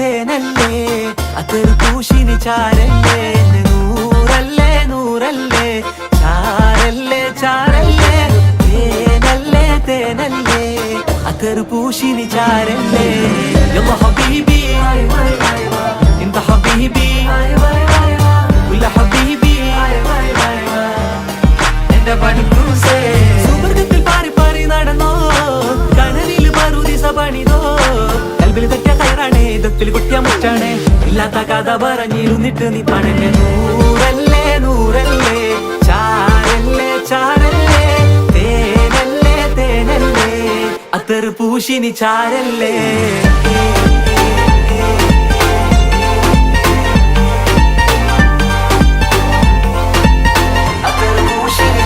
തേനല്ലേ? അതൊരു കൂശിനി ചാരല്ലേ? നൂറല്ലേ നൂറല്ലേ? ചാരല്ലേ ചാരല്ലേ? തേനല്ലേ തേനല്ലേ? അതൊരു പൂശിനി ചാരല്ലേ? ഹബീബി. ഇന്ത ഹബീബി. ഉല്ല പാറി പാറി നടന്നോ? കടലിൽ പറുദിസ പണിതോ? കൽബിൽ തെറ്റ ദത്തിൽ കുട്ടിയ മുറ്റാണേ ഇല്ലാത്ത കഥ പറഞ്ഞിരുന്നിട്ട് നീ പണഞ്ഞ നൂറല്ലേ നൂറല്ലേ ചാരല്ലേ ചാരല്ലേ തേനല്ലേ തേനല്ലേ. അത്തറ് പൂശിനി ചാരല്ലേ.